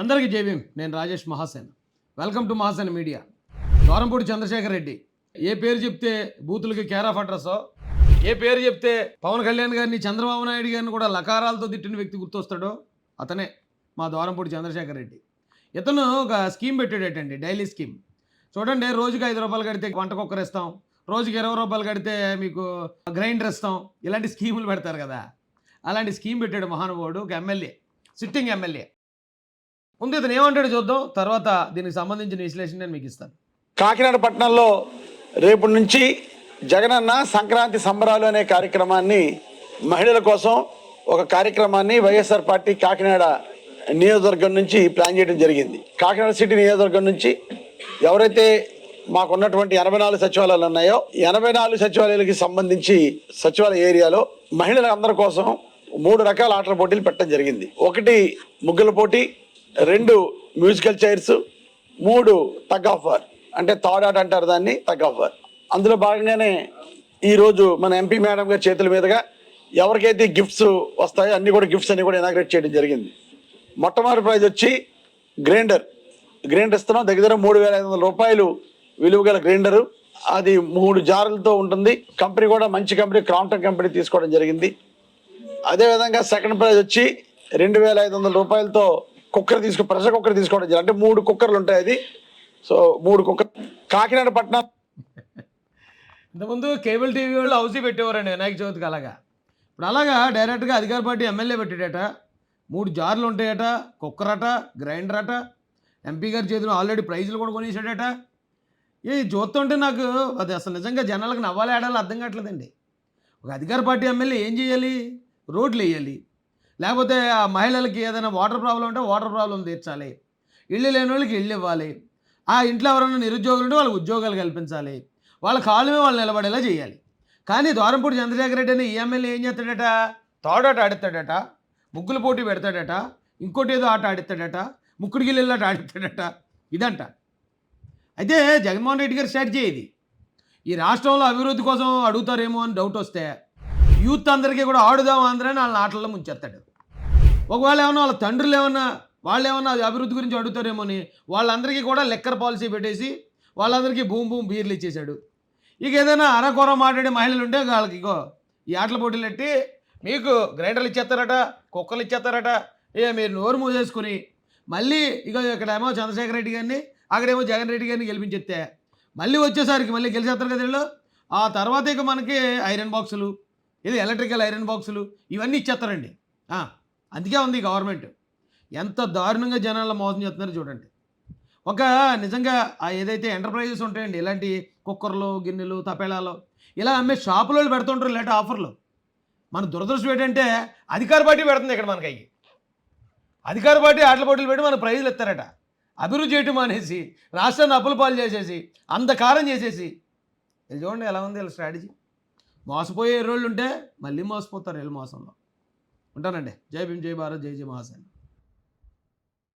అందరికీ జేబీఎం నేను Rajesh Mahasen. Welcome to Mahasen media Dorampudi Chandrasekhar Reddy. ఏ పేరు చెప్తే బూతులకి కేర్ ఆఫ్ ఏ పేరు చెప్తే పవన్ కళ్యాణ్ గారిని చంద్రబాబు నాయుడు గారిని కూడా లకారాలతో తిట్టిన వ్యక్తి గుర్తొస్తాడో? అతనే మా దోరంపూడి చంద్రశేఖర్ రెడ్డి. ఇతను ఒక స్కీమ్ పెట్టాడేటండి డైలీ స్కీమ్ చూడండి రోజుకి ఐదు రూపాయలు కడితే వంట కుక్కర్ ఇస్తాం. రోజుకి ఇరవై రూపాయలు కడితే మీకు గ్రైండర్ ఇస్తాం. ఇలాంటి స్కీములు పెడతారు కదా. అలాంటి స్కీమ్ పెట్టాడు మహానుభావుడు ఒక ఎమ్మెల్యే సిట్టింగ్ ఎమ్మెల్యే ముందు ఇతను ఏమంటాడు చూద్దాం. తర్వాత దీనికి సంబంధించిన విశ్లేషణ నేను మీకు ఇస్తాను. కాకినాడ పట్టణంలో రేపు నుంచి జగనన్న సంక్రాంతి సంబరాలు అనే కార్యక్రమాన్ని మహిళల కోసం ఒక కార్యక్రమాన్ని వైఎస్ఆర్ పార్టీ కాకినాడ నియోజకవర్గం నుంచి ప్లాన్ చేయడం జరిగింది. కాకినాడ సిటీ నియోజకవర్గం నుంచి ఎవరైతే మాకున్నటువంటి ఎనభై నాలుగు సచివాలయాలు ఉన్నాయో ఎనభై నాలుగు సచివాలయాలకి సంబంధించి సచివాలయ ఏరియాలో మహిళల అందరి కోసం మూడు రకాల ఆటల పోటీలు పెట్టడం జరిగింది. ఒకటి ముగ్గుల పోటీ రెండు మ్యూజికల్ చైర్స్ మూడు టగ్ ఆఫ్ వార్ అంటే థర్డ్ ఆర్ట్ అంటారు దాన్ని టగ్ ఆఫ్ వార్ అందులో భాగంగానే ఈరోజు మన ఎంపీ మేడం గారి చేతుల మీదుగా ఎవరికైతే గిఫ్ట్స్ వస్తాయో అన్ని కూడా గిఫ్ట్స్ అన్ని కూడా ఇనాగ్రేట్ చేయడం జరిగింది. మొట్టమొదటి ప్రైజ్ వచ్చి గ్రైండర్ గ్రైండర్ ఇస్తున్నాం. దగ్గర దగ్గర మూడు వేల ఐదు వందల రూపాయలు విలువ గల గ్రైండరు అది మూడు జారులతో ఉంటుంది. కంపెనీ కూడా మంచి కంపెనీ క్రాంప్టన్ కంపెనీ తీసుకోవడం జరిగింది. అదేవిధంగా సెకండ్ ప్రైజ్ వచ్చి రెండు వేల ఐదు వందల రూపాయలతో కుక్కర్ తీసుకో ప్రెషర్ కుక్కర్ తీసుకోవడం జరిగింది. అంటే మూడు కుక్కర్లు ఉంటాయి అది. సో మూడు కుక్కర్ కాకినాడ పట్టణం ఇంతకుముందు కేబుల్ టీవీ వాళ్ళు హౌసీ పెట్టేవారండి వినాయక చవితికి అలాగా. ఇప్పుడు అలాగా డైరెక్ట్గా అధికార పార్టీ ఎమ్మెల్యే పెట్టాడట మూడు జార్లు ఉంటాయట కుక్కర్ అట గ్రైండర్ అట ఎంపీ గారి చేతిలో ఆల్రెడీ ప్రైజులు కూడా కొనేసాడట ఏ చూస్తుంటే నాకు అది అసలు నిజంగా జనాలకు నవ్వాలి ఆడాలి అర్థం కావట్లేదండి. ఒక అధికార పార్టీ ఎమ్మెల్యే ఏం చేయాలి? రోడ్లు వేయాలి లేకపోతే ఆ మహిళలకి ఏదైనా వాటర్ ప్రాబ్లం ఉంటే వాటర్ ప్రాబ్లం తీర్చాలి. ఇళ్ళు లేని వాళ్ళకి ఇళ్ళు ఇవ్వాలి. ఆ ఇంట్లో ఎవరైనా నిరుద్యోగులు ఉంటే వాళ్ళకి ఉద్యోగాలు కల్పించాలి. వాళ్ళ కాళ్ళమే వాళ్ళు నిలబడేలా చేయాలి. కానీ ద్వారంపూడి చంద్రశేఖర రెడ్డి అని ఈ ఎమ్మెల్యే ఏం చేస్తాడట? తోడాట ఆడుతాడట ముగ్గుల పోటీ పెడతాడట. ఇంకోటి ఏదో ఆట ఆడిస్తాడట. ముక్కుడు గిల్లెళ్ళాట ఆడిస్తాడట. ఇదంట. అయితే జగన్మోహన్ రెడ్డి గారి స్ట్రాటజీ ఇది ఈ రాష్ట్రంలో అభివృద్ధి కోసం అడుగుతారేమో అని డౌట్ వస్తే యూత్ అందరికీ కూడా ఆడుదాం అందరని వాళ్ళ ఆటల్లో ముంచేస్తాడు. ఒకవేళ ఏమన్నా వాళ్ళ తండ్రులు ఏమన్నా వాళ్ళు ఏమన్నా అది అభివృద్ధి గురించి అడుగుతారేమో అని వాళ్ళందరికీ కూడా లెక్కర్ పాలసీ పెట్టేసి వాళ్ళందరికీ భూమి భూమి బీర్లు ఇచ్చేశాడు. ఇక ఏదైనా అరకొర మాట్లాడే మహిళలు ఉంటే వాళ్ళకి ఇగో ఈ ఆటల పోటీలు పెట్టి మీకు గ్రైండర్లు ఇచ్చేస్తారట కుక్కలు ఇచ్చేస్తారట ఇక మీరు నోరు మూసేసుకుని మళ్ళీ ఇక ఇక్కడేమో చంద్రశేఖర రెడ్డి గారిని అక్కడేమో జగన్ రెడ్డి గారిని గెలిపించేస్తే మళ్ళీ వచ్చేసరికి మళ్ళీ గెలిచేస్తారు కదా వీళ్ళు? ఆ తర్వాత ఇక మనకి ఐరన్ బాక్సులు ఇది ఎలక్ట్రికల్ ఐరన్ బాక్సులు ఇవన్నీ ఇచ్చేస్తారండి. అందుకే ఉంది గవర్నమెంట్ ఎంత దారుణంగా జనాలను మోసం చేస్తున్నారో చూడండి. ఒక నిజంగా ఆ ఏదైతే ఎంటర్ప్రైజెస్ ఉంటాయండి ఇలాంటి కుక్కర్లు గిన్నెలు తపేళాలు ఇలా అమ్మే షాపులో పెడుతుంటారు లేట ఆఫర్లు మన దురదృష్టం ఏంటంటే అధికార పార్టీ పెడుతుంది ఇక్కడ మనకి అధికార పార్టీ ఆటల పోటీలు పెట్టి మన ప్రైజులు ఇస్తారట. అభివృద్ధి చేయటం అనేసి రాష్ట్రాన్ని అప్పుల పాలు చేసేసి అంధకారం చేసేసి. ఇది చూడండి ఎలా ఉంది వీళ్ళ స్ట్రాటజీ మోసపోయే రోజులు ఉంటే మళ్ళీ మోసపోతారు వీళ్ళ మోసంలో. ఉంటానండి. జై భీమ్ జై భారత్ జై జై మహాసేన్